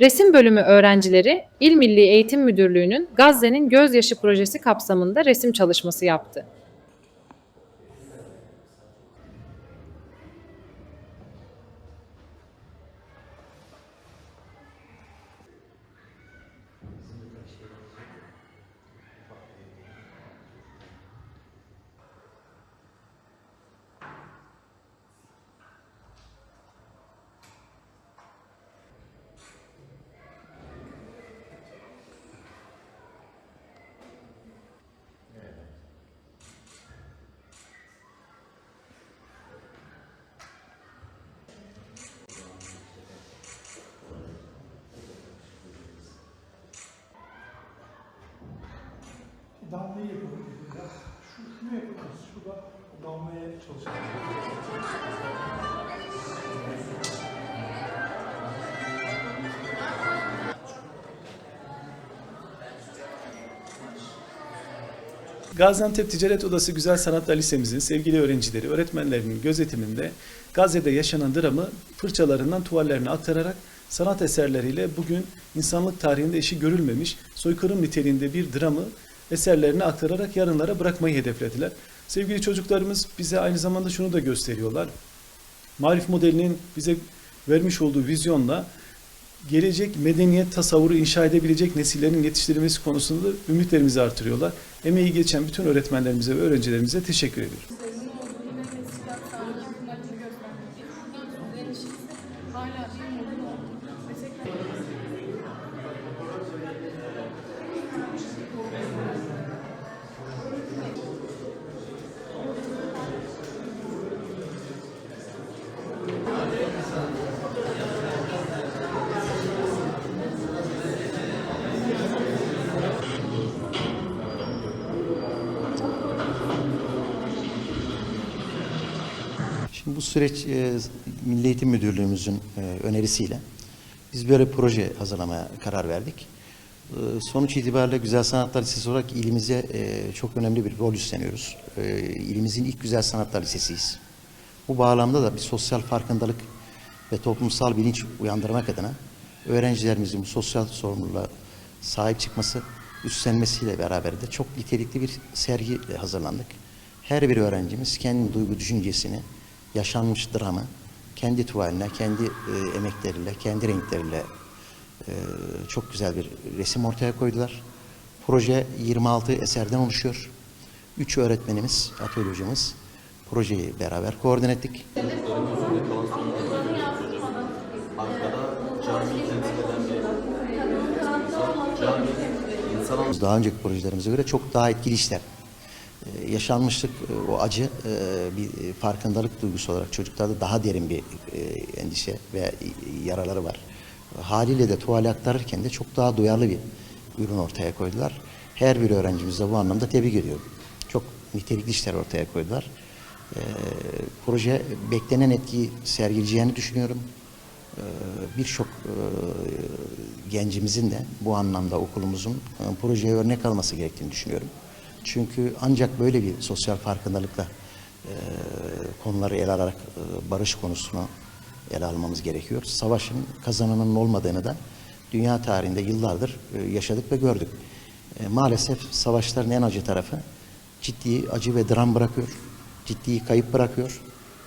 Resim bölümü öğrencileri İl Milli Eğitim Müdürlüğü'nün Gazze'nin Gözyaşı projesi kapsamında resim çalışması yaptı. Damlayı yapalım. Ya, Şu, şunu yapalım. Şurada damlaya çalışalım. Gaziantep Ticaret Odası Güzel Sanatlar Lisemizin sevgili öğrencileri, öğretmenlerinin gözetiminde Gazze'de yaşanan dramı fırçalarından tuvallerine aktararak sanat eserleriyle bugün insanlık tarihinde eşi görülmemiş soykırım niteliğinde bir dramı eserlerine aktararak yarınlara bırakmayı hedeflediler. Sevgili çocuklarımız bize aynı zamanda şunu da gösteriyorlar. Marif modelinin bize vermiş olduğu vizyonla gelecek medeniyet tasavvuru inşa edebilecek nesillerin yetiştirilmesi konusunda ümitlerimizi artırıyorlar. Emeği geçen bütün öğretmenlerimize ve öğrencilerimize teşekkür ediyorum. Şimdi bu süreç e, Milli Eğitim Müdürlüğümüzün e, önerisiyle biz böyle proje hazırlamaya karar verdik. E, sonuç itibariyle Güzel Sanatlar Lisesi olarak ilimize e, çok önemli bir rol üstleniyoruz. E, ilimizin ilk Güzel Sanatlar Lisesiyiz. Bu bağlamda da bir sosyal farkındalık ve toplumsal bilinç uyandırmak adına öğrencilerimizin bu sosyal sorumluluğa sahip çıkması, üstlenmesiyle beraber de çok nitelikli bir sergi hazırlandık. Her bir öğrencimiz kendi duygu düşüncesini, yaşanmış dramı kendi tuvaline, kendi e, emekleriyle, kendi renkleriyle e, çok güzel bir resim ortaya koydular. Proje 26 eserden oluşuyor. Üç öğretmenimiz, atölye projeyi beraber koordine ettik. Daha önceki projelerimize göre çok daha etkili işler. Yaşanmışlık, e, o acı e, bir farkındalık duygusu olarak çocuklarda daha derin bir e, endişe ve yaraları var. Haliyle de tuvale aktarırken de çok daha duyarlı bir ürün ortaya koydular. Her bir öğrencimiz de bu anlamda tebrik ediyorum. Çok nitelikli işler ortaya koydular. Proje beklenen etkiyi sergileyeceğini düşünüyorum. Ee, Birçok e, gencimizin de bu anlamda okulumuzun e, projeye örnek alması gerektiğini düşünüyorum. Çünkü ancak böyle bir sosyal farkındalıkla e, konuları ele alarak e, barış konusunu ele almamız gerekiyor. Savaşın kazananın olmadığını da dünya tarihinde yıllardır e, yaşadık ve gördük. E, maalesef savaşların en acı tarafı ciddi acı ve dram bırakıyor. Ciddi kayıp bırakıyor.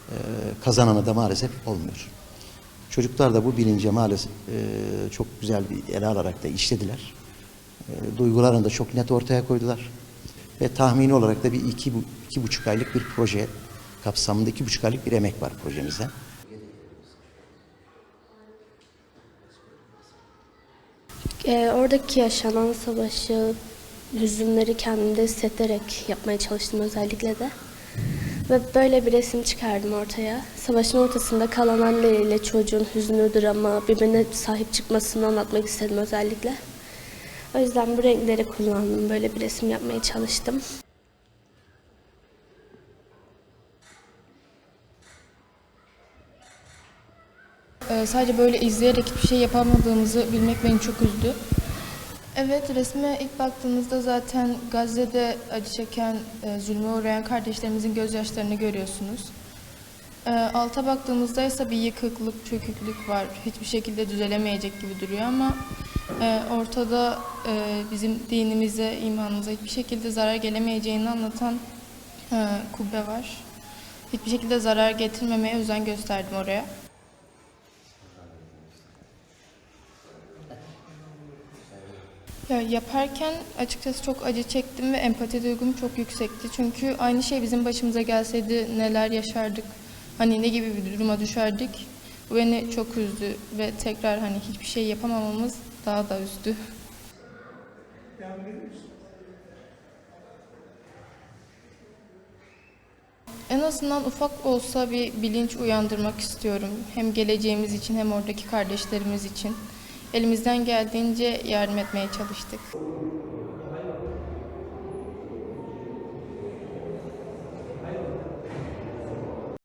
E, kazananı da maalesef olmuyor. Çocuklar da bu bilince maalesef e, çok güzel bir ele alarak da işlediler. E, duygularını da çok net ortaya koydular. Ve tahmini olarak da bir iki, iki buçuk aylık bir proje kapsamında iki buçuk aylık bir emek var projemizde. Ee, oradaki yaşanan savaşı, hüzünleri kendimde hissettirerek yapmaya çalıştım özellikle de. Ve böyle bir resim çıkardım ortaya. Savaşın ortasında kalan anneleriyle çocuğun hüznü, dramı, birbirine sahip çıkmasını anlatmak istedim özellikle. O yüzden bu renkleri kullandım. Böyle bir resim yapmaya çalıştım. Ee, sadece böyle izleyerek hiçbir şey yapamadığımızı bilmek beni çok üzdü. Evet, resme ilk baktığınızda zaten Gazze'de acı çeken, e, zulme uğrayan kardeşlerimizin gözyaşlarını görüyorsunuz. Ee, alta baktığımızda ise bir yıkıklık, çöküklük var. Hiçbir şekilde düzelemeyecek gibi duruyor ama e, ortada e, bizim dinimize, imanımıza hiçbir şekilde zarar gelemeyeceğini anlatan e, kubbe var. Hiçbir şekilde zarar getirmemeye özen gösterdim oraya. Ya yaparken açıkçası çok acı çektim ve empati duygum çok yüksekti. Çünkü aynı şey bizim başımıza gelseydi neler yaşardık, hani ne gibi bir duruma düşerdik. Bu beni çok üzdü ve tekrar hani hiçbir şey yapamamamız daha da diyorsun? En azından ufak olsa bir bilinç uyandırmak istiyorum. Hem geleceğimiz için hem oradaki kardeşlerimiz için. Elimizden geldiğince yardım etmeye çalıştık.